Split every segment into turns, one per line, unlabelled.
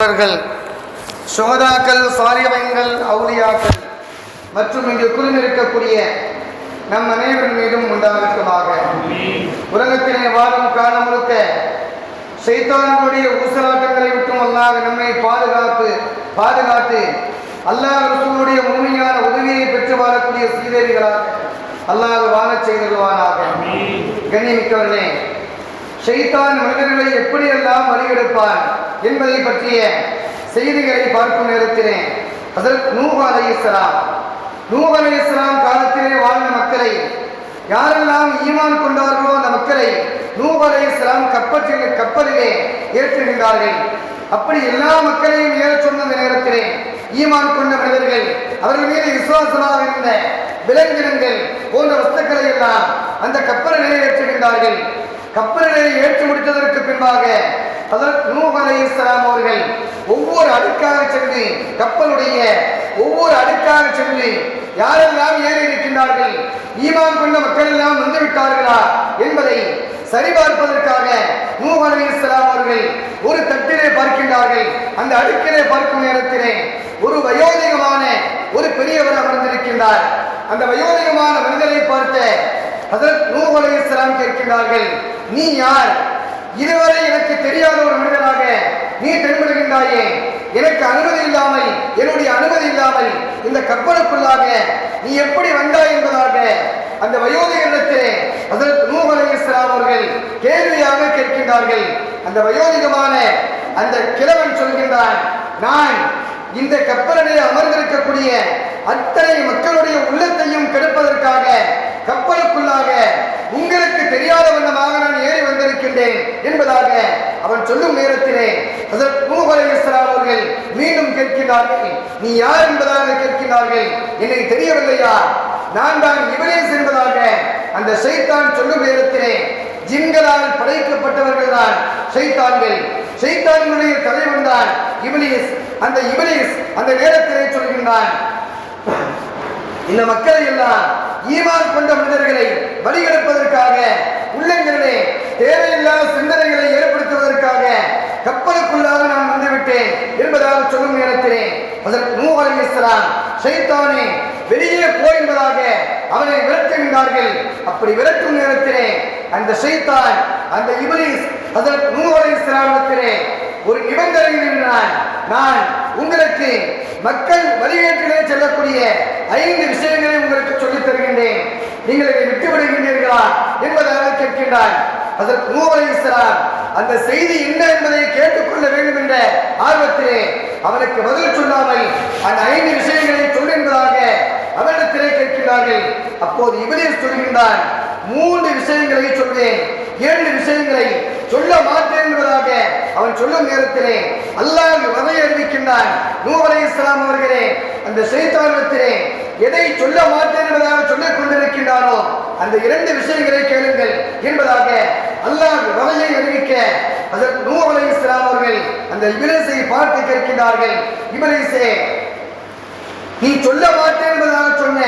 அவர்கள் சுகதாக்கள் சாலியவங்கள் அவுலியாக்கள் மற்றும் இங்கு குழுமிருக்கக்கூடிய நம் அனைவரின் மீதும் உண்டாகட்டுமாக உலகத்திலே வாழும் காலம் முழுக்க சைத்தான்களுடைய ஊசலாட்டங்களை விட்டும் அல்லாஹ் நம்மை பாதுகாத்து பாதுகாத்து அல்லாஹ் ரசூலுடைய முழுமையான உதவியை பெற்று வாழக்கூடிய சீதேவிகளாக அல்லாஹ் வாழச் செய்திருவானாக கண்ணிமிக்கவர்களே ஷைத்தான் மனிதர்களை எப்படியெல்லாம் வழியெடுப்பான் என்பதை பற்றிய செய்திகளை பார்க்கும் நேரத்திலே அதற்கு நூஹ் அலைஹிஸ்ஸலாம் காலத்திலே வாழ்ந்த மக்களை யாரெல்லாம் ஈமான் கொண்டார்களோ அந்த மக்களை நூஹ் அலைஹிஸ்ஸலாம் கப்பற்றில் கப்பலிலே ஏற்றுகின்றார்கள். அப்படி எல்லா மக்களையும் ஏற சொன்ன நேரத்திலே ஈமான் கொண்ட மனிதர்கள் அவர்கள் மீது விசுவாசமாக இருந்த விலங்கினங்கள் போன்ற வஸ்துக்களை எல்லாம் அந்த கப்பலிலே ஏற்றுகின்றார்கள். கப்பலிலே ஏற்றி முடித்ததற்கு பின்பாக அதற்கு நூஹ் அலைஹிஸ்ஸலாம் அவர்கள் ஒவ்வொரு அடுக்காக சென்று கப்பலுடைய ஒவ்வொரு அடுக்காக சென்று யாரெல்லாம் ஏறி இருக்கின்றார்கள் ஈமான் கொண்ட மக்கள் எல்லாம் வந்துவிட்டார்களா என்பதை சரிபார்ப்பதற்காக நூஹ் அலைஹிஸ்ஸலாம் அவர்கள் ஒரு தட்டிலே பார்க்கின்றார்கள். அந்த அடுக்கிலே பார்க்கும் நேரத்திலே ஒரு வயோதிகமான ஒரு பெரியவர் அமர்ந்திருக்கின்றார். அந்த வயோதிகமான மனிதரை பார்த்த அதற்கு நூஹ் அலைஹிஸ்ஸலாம் கேட்கின்றார்கள் நீ யார்? இதுவரை எனக்கு தெரியாத ஒரு மனிதனாக நீ தென்படுகின்றாயே. எனக்கு அனுமதி இல்லாமல் என்னுடைய அனுமதி இல்லாமல் இந்த கப்பலுக்குள்ளாக நீ எப்படி வந்தாய் என்பதாக அந்த வயோதிகத்திலே அதற்கு நூஹ் அவர்கள் கேள்வியாக கேட்கின்றார்கள். அந்த வயோதிகமான அந்த கிழவன் சொல்கின்றான் நான் இந்த கப்பலிலே அமர்ந்திருக்கக்கூடிய அத்தனை மக்களுடைய உள்ளத்தையும் கெடுப்பதற்காக கப்பலுக்குள்ளாக உங்களுக்கு தெரியாத வண்ணமாக நான் ஏறி இருக்கின்றேன் என்பதாக அவன் சொல்லும் நேரத்திலே அதற்கு அவர்கள் மீண்டும் கேட்கிறார்கள் நீ யார் என்பதாக கேட்கிறார்கள் என்னை தெரியவில்லையா? நான் தான் இவனேஸ் என்பதாக அந்த சைத்தான் சொல்லும் நேரத்திலே ஜின்களால் படைக்கப்பட்டவர்கள் தான் சைத்தான்கள். சைத்தான்களுடைய தலைவன் தான் இவனேஸ் அந்த இவனேஸ் அந்த நேரத்திலே சொல்கின்றான். இந்த மக்களை எல்லாம் ஈமான் கொண்ட மனிதர்களை வழிகெடுப்பதற்கு தேவையில்லாத சிந்தனைகளை ஏற்படுத்துவதற்காக கப்பலுக்குள்ளாக நான் வந்துவிட்டேன் என்பதாக சொல்லும் நேரத்திலே அதற்கு நூஹ் அலைஹிஸ்ஸலாம் ஷைத்தானே வெளியே போ என்பதாக அவனை விரட்டுகின்றார்கள். அப்படி விரட்டும் நேரத்திலே அந்த ஷைத்தான் அந்த இபிலிஸ் அதற்கு நூஹ் அலைஹிஸ்ஸலாமிடத்திலே ஒரு நிபந்தனையில் நான் உங்களுக்கு மக்கள் வழிகேட்டிலே செல்லக்கூடிய ஐந்து விஷயங்களை உங்களுக்கு சொல்லித் தருகின்றேன். நீங்கள் இதை விட்டு விடுகின்றீர்களா என்பதாக கேட்கின்றான். அதற்கு நூலை அந்த செய்தி என்ன என்பதை கேட்டுக்கொள்ள வேண்டும் என்ற ஆர்வத்திலே அவனுக்கு பதில் சொல்லாமல் அந்த ஐந்து விஷயங்களை சொல் என்பதாக அவரிடத்திலே கேட்கிறார்கள். அப்போது இவரே சொல்கின்றான் மூன்று விஷயங்களை சொல்வேன். ஏழு விஷயங்களை சொல்ல மாட்டேன் என்பதாக அவன் சொல்லும் நேரத்திலே அல்லாஹ் வதை அறிவிக்கின்றான். நூவலை இஸ்லாம் அவர்களே அந்த செய்தித்தாளத்திலே எதை சொல்ல மாட்டேன் என்பதாக சொல்லிக் கொண்டிருக்கின்றானோ அந்த இரண்டு விஷயங்களை கேளுங்கள் என்பதாக அல்லாஹ் வகையை அறிவிக்க அதற்கு நூவலை இஸ்லாம் அவர்கள் அந்த இபிலேசை பார்த்து கேட்கின்றார்கள். இவரேசே நீ சொல்ல மாட்டேன் என்பதாக சொன்ன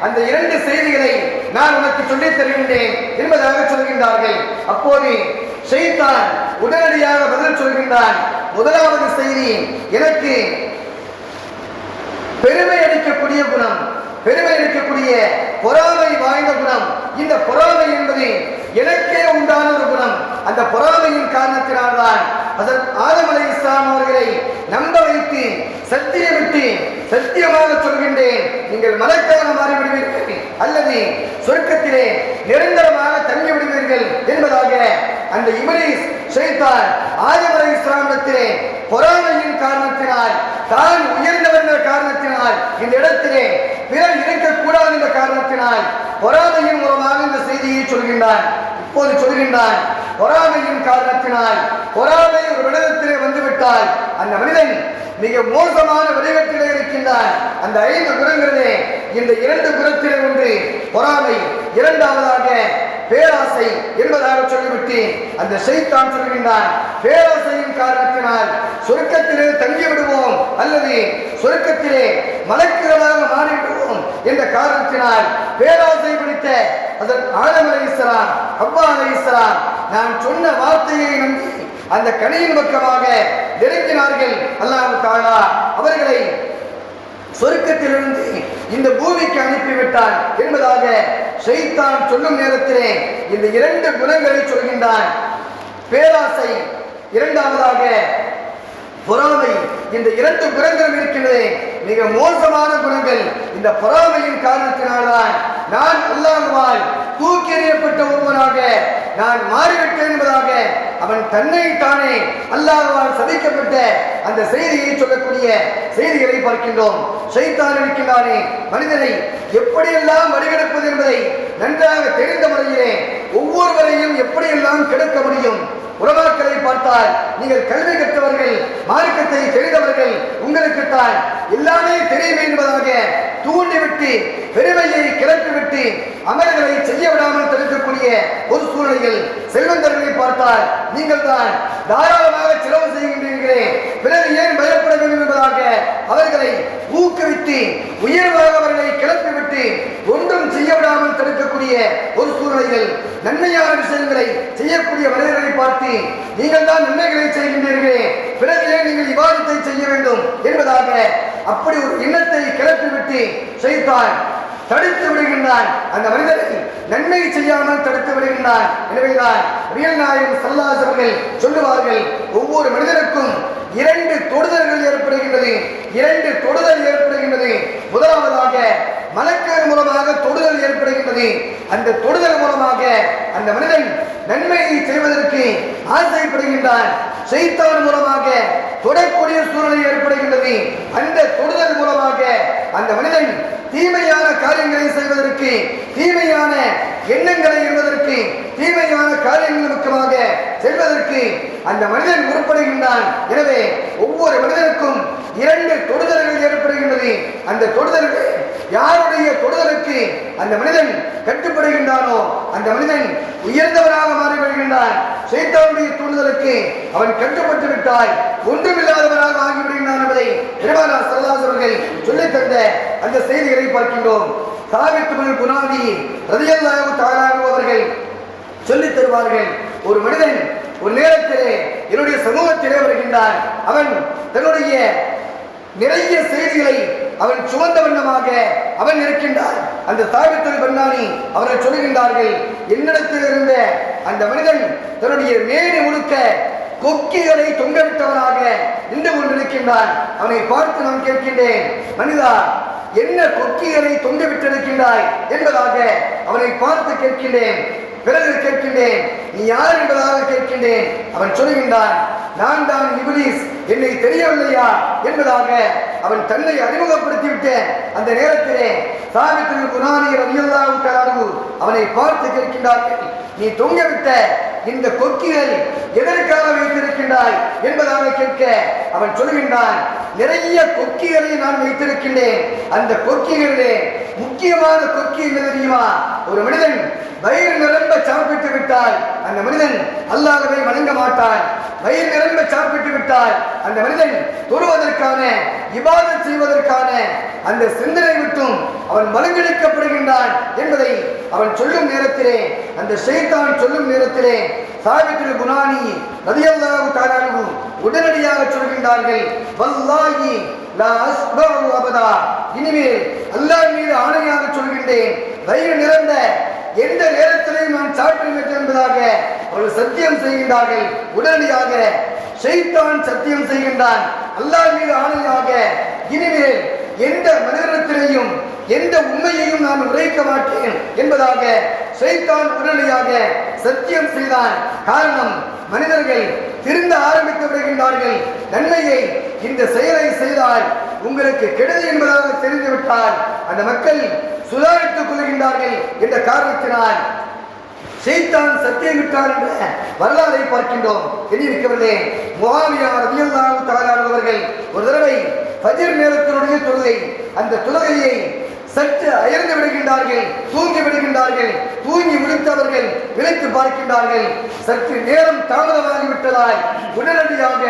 அந்த இரண்டு செய்திகளை நான் உனக்கு சொல்லித் தருகின்றேன் என்பதாக சொல்கின்றார்கள். அப்போது ஷெய்தான் உடனடியாக பதில் சொல்கின்றான். முதலாவது செய்தி எனக்கு பெருமை அளிக்கக்கூடிய குணம். பெருமை இருக்கக்கூடிய பொறாமை வாய்ந்த குணம். இந்த பொறாமை என்பது எனக்கே உண்டான ஒரு குணம். அந்த பொறாமையின் காரணத்தினால்தான் அதன் ஆதம் அலை இஸ்லாம் அவர்களை நம்ப வைத்து சத்திய விட்டு சத்தியமாக சொல்கின்றேன். நீங்கள் மலைக்காக மாறிவிடுவீர்கள் அல்லது சொர்க்கத்திலே நிரந்தரமாக தங்கி விடுவீர்கள் என்பதாக அந்த இமலீஸ் ஷைத்தான் ஆதம் அலை இஸ்லாமிடத்திலே பொறாமையின் காரணத்தினால் தான் உயர்ந்தவர் என்ற காரணத்தினால் இந்த இடத்திலே பிறர் இருக்கக்கூடாது என்ற காரணத்தினால் பொறாமையின் மூலமாக இந்த செய்தியை சொல்கின்றான். இப்போது சொல்கின்றான் பொறாமையின் காரணத்தினால் பொறாமை ஒரு விடத்திலே வந்துவிட்டால் அந்த மனிதன் மிக மோசமான வடிவத்திலே இருக்கின்றான். அந்த ஐந்து குணங்களிலே இந்த இரண்டு குரத்திலே ஒன்று பொறாமை இரண்டாவதாக பேராசை என்பதாக சொல்லிவிட்டு அந்த செய்தான் சொல்கின்றான் பேராசையின் காரணத்தினால் சொருக்கத்திலே தங்கி விடுவோம் அல்லது சொர்க்கத்திலே மலக்கிறதாக மாறிவிடுவோம் என்ற காரணத்தினால் பேராசை பிடித்த அதன் ஆலம் அலை இஸ்லாம் அப்பா அலை இஸ்லாம் நான் சொன்ன வார்த்தையை நம்பி அந்த கனியின் பக்கமாக நெருங்கினார்கள் அல்லாஹ் தாலா அவர்களை சொருக்கத்திலிருந்து இந்த பூமிக்கு அனுப்பிவிட்டான் என்பதாக ஷைத்தான் சொல்லும் நேரத்திலே இந்த இரண்டு குணங்களை சொல்கின்றான். பேராசை இரண்டாவதாக பொறாமை. இந்த இரண்டு குணங்களும் இருக்கின்றதே மிக மோசமான குணங்கள். இந்த பொறாமையின் காரணத்தினால்தான் நான் அல்லாமல் தூக்கி எறியப்பட்ட ஒருவனாக நான் மாறிவிட்டேன் என்பதாக அவன் தன்னை தானே அல்லாஹால் சதிக்கப்பட்ட அந்த செய்தியை சொல்லக்கூடிய செய்திகளை பார்க்கின்றோம். சைத்தான் இருக்கின்றானே மனிதனை எப்படியெல்லாம் வழிகெடுப்பது என்பதை நன்றாக தெரிந்த முறையிலே ஒவ்வொருவரையும் எப்படியெல்லாம் கிடக்க முடியும்? உலமாக்களை பார்த்தால் நீங்கள் கல்வி கற்றவர்கள் மார்க்கத்தை தெரிந்தவர்கள் உங்களுக்குத்தான் எல்லாமே தெரியும் என்பதாக தூண்டிவிட்டு பெருமையை கிளப்பிவிட்டு அமல்களை செய்ய விடாமல் தடுக்கக்கூடிய ஒரு சூழ்நிலையில் செல்வந்தர்களை பார்த்தால் நீங்கள் தான் தாராளமாக செலவு செய்கின்றீர்களே. பிறகு ஏன் பயப்பட வேண்டும் என்பதாக அவர்களை ஊக்குவித்து உயர்வாக அவர்களை கிளப்பிவிட்டு ஒன்றும் செய்ய விடாமல் தடுக்கக்கூடிய ஒரு சூழ்நிலையில் நன்மையான விஷயங்களை செய்யக்கூடிய மனிதர்களை பார்த்து நீங்கள் தான் நன்மைகளை செய்கின்றீர்களே. பிறகு ஏன் நீங்கள் விவாதத்தை செய்ய வேண்டும் என்பதாக அப்படி ஒரு எண்ணத்தை கிளப்பிவிட்டு செய்தான் தடுத்து விடுகின்றான். அந்த மனிதரை நன்மை செய்யாமல் தடுத்து விடுகின்றான். எனவேதான் ரியல் நாயகம் சல்லாசவர்கள் சொல்லுவார்கள் ஒவ்வொரு மனிதனுக்கும் இரண்டு தொடுதல்கள் ஏற்படுகின்றது. இரண்டு தொடுதல் ஏற்படுகின்றது. முதலாவதாக மலக்கர் மூலமாக தொடுதல் ஏற்படுகின்றது. அந்த தொடுதல் மூலமாக அந்த மனிதன் நன்மையை செய்வதற்கு ஆசைப்படுகின்றான். செய்தான் மூலமாக தொடக்கூடிய சூழ்நிலை ஏற்படுகின்றது. அந்த தொடுதல் மூலமாக அந்த மனிதன் தீமையான காரியங்களை செய்வதற்கு தீமையான எண்ணங்களை இருவதற்கு தீமையான காரியங்கள் முக்கியமாக செல்வதற்கு அந்த மனிதன் முற்படுகின்றான். எனவே ஒவ்வொரு மனிதனுக்கும் இரண்டு தொடுதல்கள் ஏற்படுகின்றது. அந்த தொடுதல்கள் யாருடைய தொடுதலுக்கு அந்த மனிதன் கட்டுப்படுகின்றானோ அந்த மனிதன் உயர்ந்தவராக மாறிவிடுகின்றான். சைத்தானுடைய தூண்டுதலுக்கு அவன் கட்டுப்பட்டு விட்டால் ஒன்றுமில்லாதவராக ஆகிவிடுகின்றான் என்பதை பெருமானார் சரதாஸ் அவர்கள் சொல்லித் தந்த அந்த செய்திகளை பார்க்கின்றோம். சாவித்துமல் குணாதி ரதியல்லாவு தாலானு அவர்கள் சொல்லித் தருவார்கள் ஒரு மனிதன் ஒரு நேரத்திலே என்னுடைய சமூகத்திலே வருகின்றான். அவன் தன்னுடைய நிறைய செய்திகளை அவன் சுமந்த வண்ணமாக அவன் இருக்கின்றான். அந்த தாவித்தல் பண்ணாணி அவர்கள் சொல்லுகின்றார்கள் என்னிடத்தில் இருந்த அந்த மனிதன் தன்னுடைய மேடு முழுக்க கொக்கிகளை தொங்கவிட்டவனாக நின்று கொண்டிருக்கின்றான். அவனை பார்த்து நான் கேட்கின்றேன் மனிதா என்ன கொக்கிகளை தொங்கவிட்டிருக்கின்றாய் என்பதாக அவனை பார்த்து கேட்கின்றேன். பிறகு கேட்கின்றேன் நீ யார் என்பதாக கேட்கின்றேன். அவன் சொல்லுகின்றான் நான் தான் இபிலிஸ். என்னை தெரியவில்லையா? என்பதாக அவன் தன்னை அறிமுகப்படுத்திவிட்டேன். அந்த நேரத்திலே சாவித்திரி குணானியர் அவியல்லாவு விட்டாரு அவனை பார்த்து கேட்கின்றார்கள் நீ தொங்கவிட்ட இந்த கொக்கிகள் எதற்காக வைத்திருக்கின்றாய்? என்பதாக கேட்க அவன் சொல்கின்றான் நிறைய கொக்கிகளை நான் வைத்திருக்கின்றேன். அந்த கொக்கிகளிலே முக்கியமான கொக்கி என்ன தெரியுமா? ஒரு மனிதன் வயிறு நிரம்ப சாப்பிட்டு விட்டால் அந்த மனிதன் அல்லாதவை வணங்க மாட்டான். வயிறு நிரம்ப சாப்பிட்டு விட்டால் அந்த மனிதன் தொழுவதற்கான இவாதம் செய்வதற்கான அந்த சிந்தனை விட்டும் அவன் மலுங்கடிக்கப்படுகின்றான் என்பதை அவன் சொல்லும் நேரத்திலே அந்த ஷைத்தான் சொல்லும் நேரத்திலே சாவித்திரி குணானி நதியல்லாவு தாராளு உடனடியாக சொல்கின்றார்கள் வல்லாஹி இனிமேல் அல்லாஹ் மீது ஆணையாக சொல்கின்றேன் வயிறு நிறந்த எந்த நேரத்திலையும் நான் சாப்பிடுவேன் என்பதாக அவர்கள் சத்தியம் செய்கின்றார்கள். உடனடியாக ஷைத்தான் சத்தியம் செய்கின்றான். அல்லாஹ் மீது ஆணையாக இனிமேல் எந்த மனிதனத்திலையும் எந்த உண்மையையும் நான் உரைக்க மாட்டேன் என்பதாக ஷைத்தான் உடனடியாக சத்தியம் செய்தான். காரணம் மனிதர்கள் திருந்த ஆரம்பித்து விடுகின்றார்கள். நன்மையை இந்த செயலை செய்தால் உங்களுக்கு கெடுதி என்பதாக தெரிந்துவிட்டால் அந்த மக்கள் சுதாரித்துக் கொள்கின்றார்கள் என்ற காரணத்தினால் செய்தான் சத்தியமிட்டார் என்ற வரலாறை பார்க்கின்றோம். எண்ணியிருக்கவில்லை. முகாமியார் ரதியல்லாஹு தஆலா அவர்கள் ஒரு தடவை பஜிர் நேரத்தினுடைய தொழுகை அந்த தொழுகையை விழித்து அயர்ந்து விடுகின்றார்கள் தூங்கி விடுகின்றார்கள் தூங்கி விழித்தவர்கள் விழித்து பார்க்கின்றார்கள். சற்று நேரம் தாமதமாகிவிட்டதால் உடனடியாக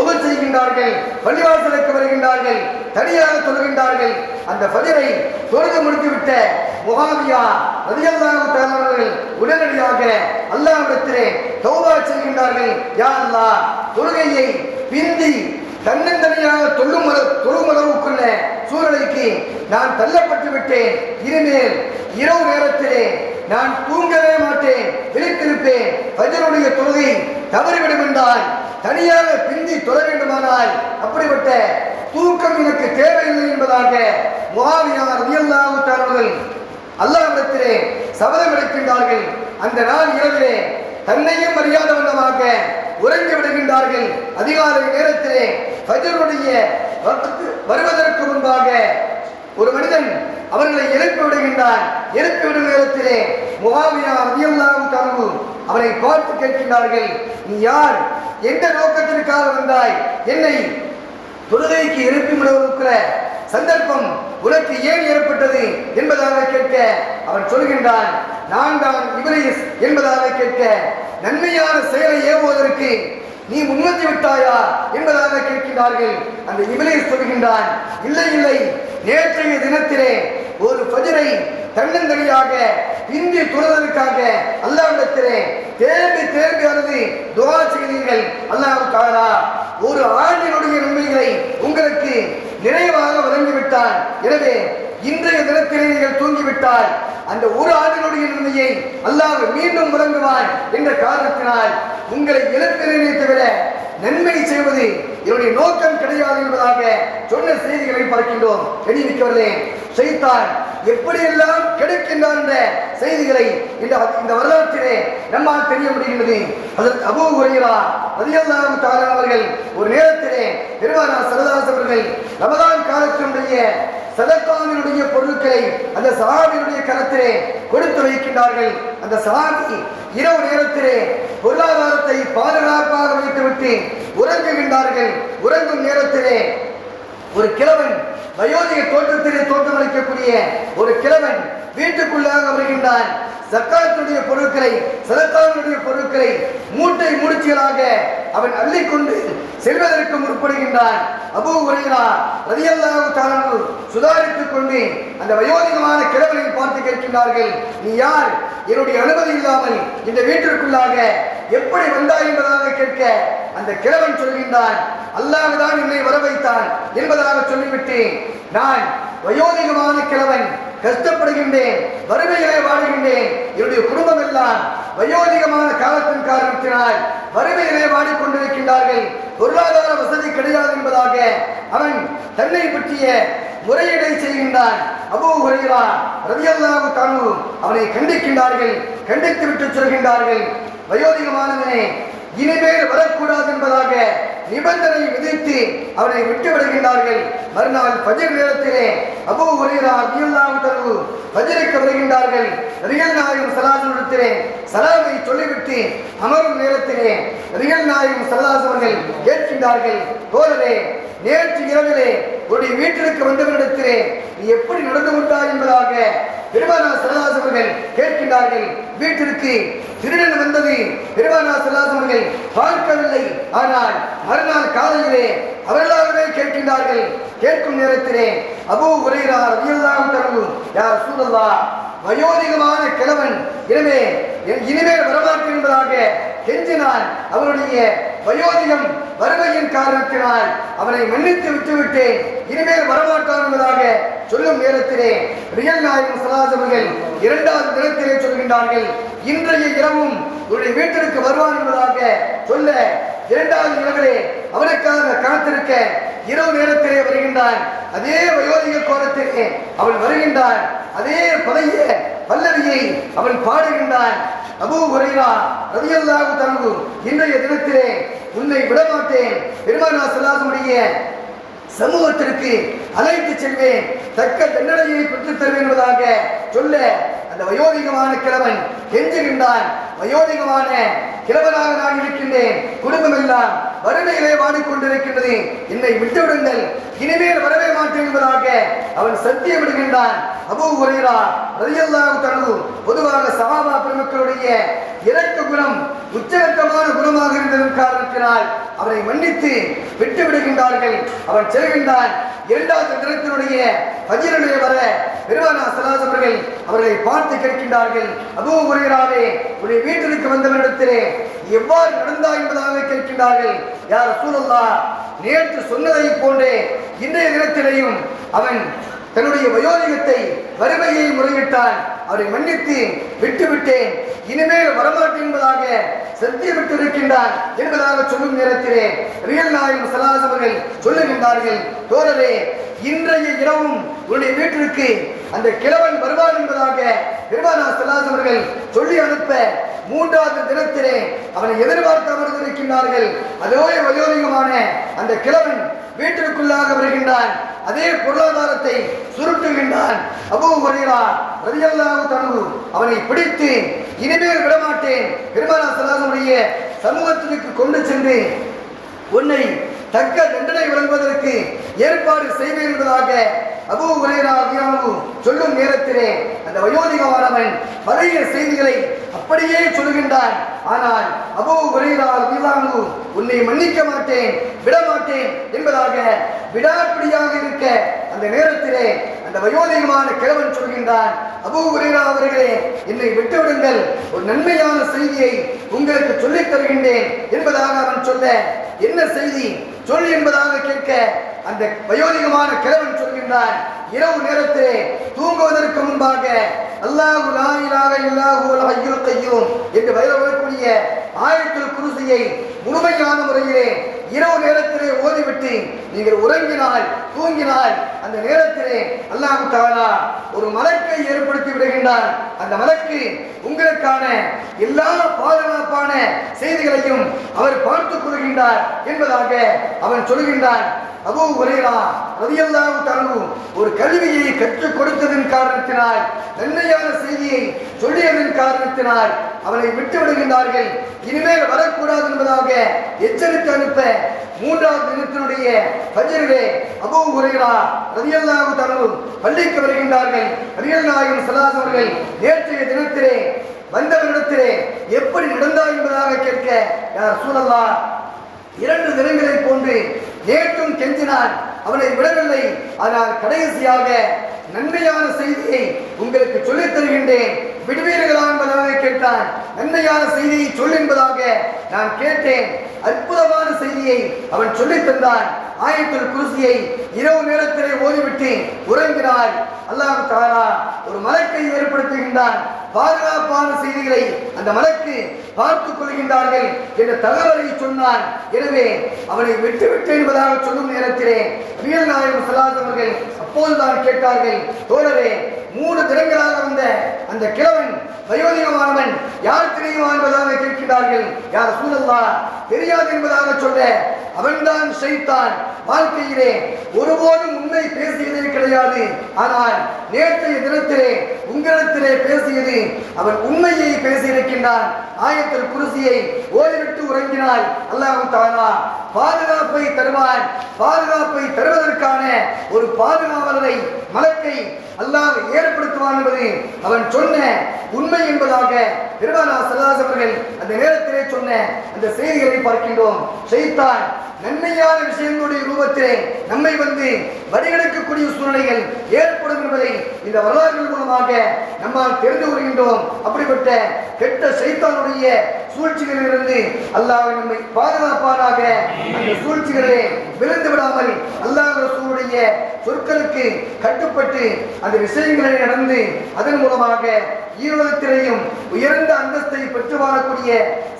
உதவி செய்கின்றார்கள் பள்ளிவாசலுக்கு வருகின்றார்கள் தனியாக தொழுகின்றார்கள். அந்த பதிரை தொழுது முடித்துவிட்ட முகாமியா ரதியல்லாஹு தலைவர்கள் உடனடியாக அல்லாஹ்விடத்திலே தௌபா செய்கின்றார்கள். யா அல்லாஹ் தொழுகையை பிந்தி தன்னந்தனியாக தொல்லும் தொழுமளவுக்குள்ள சூழ்நிலைக்கு நான் தள்ளப்பட்டு விட்டேன். இனிமேல் இரவு நேரத்திலே நான் தூங்கவே மாட்டேன். விழித்திருப்பேன். ஃபஜ்ருடைய தொழுகை தவறிவிடும் என்றால் தனியாக பிந்தி தொழ வேண்டுமானால் அப்படிப்பட்ட தூக்கம் எனக்கு தேவையில்லை என்பதாக முகாவியார் ரலியல்லாஹு தஆலா அவர்கள் அல்லாஹ்விடத்திலே சபதம் எடுக்கின்றார்கள் அந்த நாள் இரவிலே தன்னையும் அறியாத வண்ணமாக உறங்கி விடுகின்றார்கள். அதிகாலை நேரத்திலே பஜருடைய வருவதற்கு முன்பாக ஒரு மனிதன் அவர்களை எழுப்பி விடுகின்றான். எழுப்பி விடும் நேரத்திலே முகாவியா ரலியல்லாஹு தஆலா அவரை பார்த்து கேட்கின்றார்கள் நீ யார்? எந்த நோக்கத்திற்காக வந்தாய்? என்னை தொழுகைக்கு எழுப்பி விடுவதற்குற சந்தர்ப்பம் உனக்கு ஏன் ஏற்பட்டது? என்பதாக கேட்க அவன் சொல்கின்றான் நான் தான் இபிலிஸ் என்பதாக கேட்க நன்மையான செயலை ஏவுவதற்கு நீ முன்வந்து விட்டாயா என்பதாக கேட்கின்றார்கள். அந்த இபிலிஸ் சொல்கின்றான் இல்லை இல்லை நேற்றைய தினத்திலே ஒரு பஜரை தன்னந்தனியாக இந்தி துறதற்காக அல்லாவிடத்திலே தேம்பி தேம்பி அழுது துவா செய்தீர்கள். அல்லாஹ் தாரா ஒரு ஆண்டினுடைய நன்மைகளை உங்களுக்கு நிறைவாக வழங்கிவிட்டான். எனவே இன்றைய தினத்திலே நீங்கள் தூங்கிவிட்டால் அந்த ஒரு ஆண்டினுடைய நன்மையை அல்லாஹ் மீண்டும் முழங்குவான் என்ற காரணத்தினால் உங்களை எழுப்பினே தவிர நன்மை செய்வது என்னுடைய நோக்கம் கிடையாது என்பதாக சொன்ன செய்திகளை பார்க்கின்றோம். வெளியிட்டவர்களே செய்தான் எப்படியெல்லாம் கிடைக்கின்றான் என்ற செய்திகளை இந்த இந்த வரலாற்றிலே நம்மால் தெரிய முடிகின்றது. அதற்கு அபூ ஹுரைரா ரதியல்லாஹு தஆலா அவர்கள் ஒரு நேரத்திலே பெருமானா சரதாஸ் அவர்கள் ரமதான் காலத்தினுடைய சதக்காவினுடைய பொருட்களை அந்த சஹாபியினுடைய கரத்திலே கொடுத்து வைக்கின்றார்கள். அந்த சஹாபி இரவு நேரத்திலே பொருளாதாரத்தை பாதுகாப்பாக வைத்துவிட்டு உறங்குகின்றார்கள். உறங்கும் நேரத்திலே ஒரு கிழவன் வயோதிக தோற்றத்திலே தோற்றமளிக்கக்கூடிய ஒரு கிழவன் வீட்டுக்குள்ளாக வருகின்றான். சக்காத்துடைய பொருட்களை சதக்காவினுடைய பொருட்களை மூட்டை முடிச்சுகளாக அவன் அள்ளிக்கொண்டு செல்வதற்கு முற்படுகின்றான். அபு உரையிலா ரதியல்லாவு தஆலா சுதாரித்துக் கொண்டு அந்த வயோதிகமான கிழவனை பார்த்து கேட்கின்றார்கள் நீ யார்? என்னுடைய அனுமதி இல்லாமல் இந்த வீட்டிற்குள்ளாக எப்படி வந்தாய் என்பதாக கேட்க அந்த கிழவன் சொல்கின்றான் அல்லாஹ் தான் என்னை வர வைத்தான் என்பதாக சொல்லிவிட்டு நான் வயோதிகமான கிழவன் கஷ்டப்படுகின்றேன் வறுமையிலே வாடுகின்றேன். என்னுடைய குடும்பம் எல்லாம் வயோதிகமான காலத்தின் காரணத்தினால் வறுமையிலே வாடிக்கொண்டிருக்கின்றார்கள். பொருளாதார வசதி கிடையாது என்பதாக அவன் தன்னை பற்றிய முறையீடை செய்கின்றான். அபூ ஹுரைரா ரவியல்லாவு தானு அவனை கண்டிக்கின்றார்கள் கண்டித்து விட்டு சொல்கின்றார்கள். வயோதிகமானவனே இனிமேல் வரக்கூடாது என்பதாக நிபந்தனை விதித்து அவரை விட்டு விடுகின்றார்கள். மறுநாள் பஜர் நேரத்திலே அபு ஹுரைரா ரலியல்லாஹு தரவு பஜருக்கு வருகின்றார்கள். ரியல் நாயகம் சலாசனிடத்திலே சலாமை சொல்லிவிட்டு அமரும் நேரத்திலே ரியல் நாயகம் சலாசவர்கள் கேட்கின்றார்கள் தோழரே நேற்று இரவிலே உன்னுடைய வீட்டிற்கு வந்தவரிடத்திலே நீ எப்படி நடந்து கொண்டாய் என்பதாக பெருமானா சல்லாஸ் அவர்கள் கேட்கின்றார்கள் வீட்டிற்கு திருடன் வந்தது. பெருமானா சல்லாஸ் அவர்கள் பார்க்கவில்லை. ஆனால் மறுநாள் காலையிலே அவர்களாகவே கேட்கின்றார்கள். கேட்கும் நேரத்திலே அபூ உரைரா ரலியல்லாஹு தரவு யார் சூழல்லா வயோதிகமான கிழவன். எனவே இனிமேல் வரமாட்டேன் என்பதாக கெஞ்சினான் அவருடைய வயோதிகம் வறுமையின் காரணத்தினால் அவனை மன்னித்து விட்டுவிட்டேன். இனிமேல் வரமாட்டான் என்பதாக சொல்லும் நேரத்திலே ரியல் நாயகம் சலாஸ் இரண்டாவது தினத்திலே சொல்கின்றார்கள் இன்றைய இரவும் உன்னுடைய வீட்டிற்கு வருவான் என்பதாக சொல்ல இரண்டாவது இரவிலே அவனுக்காக காத்திருக்க இரவு நேரத்திலே வருகின்றான். அதே வயோதிக கோலத்திலே அவன் வருகின்றான். அதே பழைய பல்லவியை அவன் பாடுகின்றான். அபூ ஹுரைரா ரலியல்லாஹு தஆலா இன்றைய தினத்திலே உன்னை விடமாட்டேன். பெருமானா ஸல்லல்லாஹு சமூகத்திற்கு அழைத்து செல்வேன். தக்க தண்டனையை பெற்றுத் தருவேன் என்பதாக சொல்ல அந்த வயோதிகமான கிழவன் கெஞ்சுகின்றான் வயோதிகமான கிழவனாக நான் இருக்கின்றேன். குடும்பம் எல்லாம் வறுமையிலே வாடிக்கொண்டிருக்கின்றது. என்னை விட்டுவிடுங்கள். இனிமேல் வரவே மாட்டேன் என்பதாக அவன் சத்தியமிடுகின்றான். அபு ஹுரைரா ரலியல்லாஹு தனது பொதுவாக சஹாபா பெருமக்களுடைய இரக்க குணம் உச்சகட்டமான குணமாக இருந்ததன் காரணத்தினால் அவரை மன்னித்து விட்டு விடுகின்றார்கள் அவன் செல்கின்றான். இரண்டாவது தினத்தினுடைய பஜிரனுடைய வர பெருமானா சலாஸ் அவர்கள் அவர்களை பார்த்து கேட்கின்றார்கள். அதோ உரையராவே உடைய வீட்டிற்கு வந்தவனிடத்திலே எவ்வாறு நடந்தாய் என்பதாக கேட்கின்றார்கள். யார் சூழல்லா நேற்று சொன்னதை போன்றே இன்றைய தினத்திலேயும் அவன் தன்னுடைய வயோதிகத்தை வறுமையை முறையிட்டான். அவரை மன்னித்து விட்டுவிட்டேன். இனிமேல் வரமாட்டேன் என்பதாக சத்தியமிட்டு இருக்கின்றான் என்பதாக சொல்லும் நேரத்திலே ரியல் நாயகம் சலாசவர்கள் சொல்லுகின்றார்கள் தோழரே இன்றைய இரவும் உன்னுடைய வீட்டிற்கு அந்த கிழவன் வருவான் என்பதாக நிர்வாணா செல்லாதவர்கள் சொல்லி அனுப்ப மூன்றாவது தினத்திலே அவனை எதிர்பார்த்து அமர்ந்திருக்கின்றார்கள். அதே வயோதிகமான அந்த கிழவன் வீட்டிற்குள்ளாக வருகின்றான். அதே பொருளாதாரத்தை சுருட்டுகின்றான். அபூ ஹுரைரா ரலியல்லாஹு தனு அவனை பிடித்து இனிமேல் விடமாட்டேன். பெருமானா சலாசனுடைய சமூகத்திற்கு கொண்டு சென்று உன்னை தக்க தண்டனை வழங்குவதற்கு ஏற்பாடு செய்வேன் என்பதாக அபு ஹுரைரா சொல்லும் நேரத்திலே அந்த வயோதிகமானவன் பழைய செய்திகளை அப்படியே சொல்கின்றான். ஆனால் அபு ஹுரைரா உன்னை மன்னிக்க மாட்டேன் விட மாட்டேன் என்பதாக விடாப்பிடியாக இருக்க அந்த நேரத்திலே அந்த வயோதிகமான கிழவன் சொல்கின்றான் அபு உரையா அவர்களே என்னை விட்டுவிடுங்கள். ஒரு நன்மையான செய்தியை உங்களுக்கு சொல்லித் தருகின்றேன் என்பதாக அவன் சொல்ல என்ன செய்தி? சொல் என்பதாக கேட்க அந்த வயோதிகமான கிழவன் சொல்ல சொல்கின்றான் இரவு நேரத்திலே தூங்குவதற்கு முன்பாக அல்லாஹு லா இலாஹ இல்லாஹு அல் ஹய்யுல் என்று வரக்கூடிய ஆயிரத்தில் குருசியை முழுமையான முறையிலே இரவு நேரத்திலே ஓதிவிட்டு நீங்கள் உறங்கினால் தூங்கினால் அந்த நேரத்திலே அல்லாஹு தாலா ஒரு மலக்கை ஏற்படுத்தி விடுகின்றான். அந்த மலக்கு உங்களுக்கான எல்லா பாதுகாப்பான செய்திகளையும் அவர் பார்த்துக் கொள்கின்றார் என்பதாக அவன் சொல்கின்றான். அபு உரையா ரலியல்லாஹு தஆலா ஒரு கல்வியை கற்றுக் கொடுத்ததன் காரணத்தினால் நன்மையான செய்தியை சொல்லியதன் காரணத்தினால் அவனை விட்டு விடுகின்றார்கள். இனிமேல் வரக்கூடாது என்பதாக எச்சரித்து அனுப்ப மூன்றாவது தினத்தினுடைய பஜரிலே அபூ ஹுரைரா ரலியல்லாஹு தஆலா பள்ளிக்கு வருகின்றார்கள். ரலியல் நாயகம் சலாஸ் அவர்கள் நேற்றைய தினத்திலே வந்தவரிடத்திலே எப்படி நடந்தார் என்பதாக கேட்க யார் சூழல்லா இரண்டு தினங்களை போன்று நேற்றும் கெஞ்சினான். அவனை விடவில்லை. ஆனால் கடைசியாக நன்மையான செய்தியை உங்களுக்கு சொல்லித் தருகின்றேன். விடுவீர்களா கேட்டான் நன்மையான செய்தியை சொல் என்பதாக நான் கேட்டேன். அற்புதமான செய்தியை அவன் சொல்லித் தந்தான். ஆயத்தில் குருசியை இரவு நேரத்திலே ஓதிவிட்டு உறங்கினார் அல்லாஹ் தாரா ஒரு மலக்கை ஏற்படுத்துகின்றான். பாதுகாப்பான செய்திகளை அந்த மலக்கு பார்த்துக் கொள்கின்றார்கள் என்ற தகவலை சொன்னான். எனவே அவனை விட்டு என்பதாக சொல்லும் நேரத்திலே ரியல் நாயகம் செல்லாதவர்கள் அப்போதுதான் கேட்டார்கள் தோழரே மூணு தினங்களாக வந்த அந்த கிழவன் வயோதிகமானவன் யார் தெரியுமா? என்பதாக கேட்கிறார்கள் யார் சூழல்லா தெரியாது என்பதாக சொல்ல அவன்தான் ஷைத்தான் வாழ்க்கையிலே ஒருபோதும் உண்மை பேசியதே கிடையாது. ஆனால் நேற்றைய தினத்திலே உங்களிடத்திலே பேசியது அவன் உண்மையை பேசியிருக்கின்றான். ஆயத்தில் குருசியை ஓய்விட்டு உறங்கினால் அல்லாஹும் தானா பாதுகாப்பை தருவான். பாதுகாப்பை தருவதற்கான ஒரு பாதுகாவலரை மலக்கை அல்லாஹ் ஏற்படுத்துவான் என்பது அவன் சொன்ன உண்மை என்பதாக பெருமானா சல்லாஸ் அவர்கள் அந்த நேரத்திலே சொன்ன அந்த செய்திகளை பார்க்கின்றோம். செய்தான் நன்மையான விஷயங்களுடைய ரூபத்திலே நம்மை வந்து வடிகெடுக்கக்கூடிய சூழ்நிலைகள் ஏற்படும் என்பதை இந்த வரலாறுகள் மூலமாக நம்மால் தெரிந்து கொள்கின்றோம். அப்படிப்பட்ட கெட்ட சைத்தானுடைய சூழ்ச்சிகளிலிருந்து அல்லாஹ் நம்மை பாதுகாப்பானாக அந்த சூழ்ச்சிகளே விழுந்து விடாமல் அல்லாஹ் ரசூலுடைய சொற்களுக்கு கட்டுப்பட்டு அந்த விஷயங்களை நடந்து அதன் மூலமாக ஈரோதத்திலேயும் உயர்ந்த அந்தஸ்தை பெற்று வாழக்கூடிய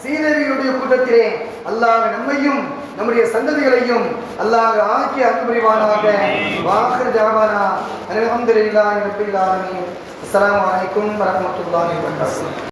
சீதேவியுடைய கூட்டத்திலே அல்லாஹ் நம்மையும் நம்முடைய சந்ததிகளையும் அல்லாஹ் ஆக்கி அன்புரிவானாக புரிவானாக. ஜாவானா அல்ஹம்துலில்லாஹி ரப்பில் ஆலமீன். அஸ்ஸலாமு அலைக்கும் வரஹ்மத்துல்லாஹி வபரகாத்துஹு.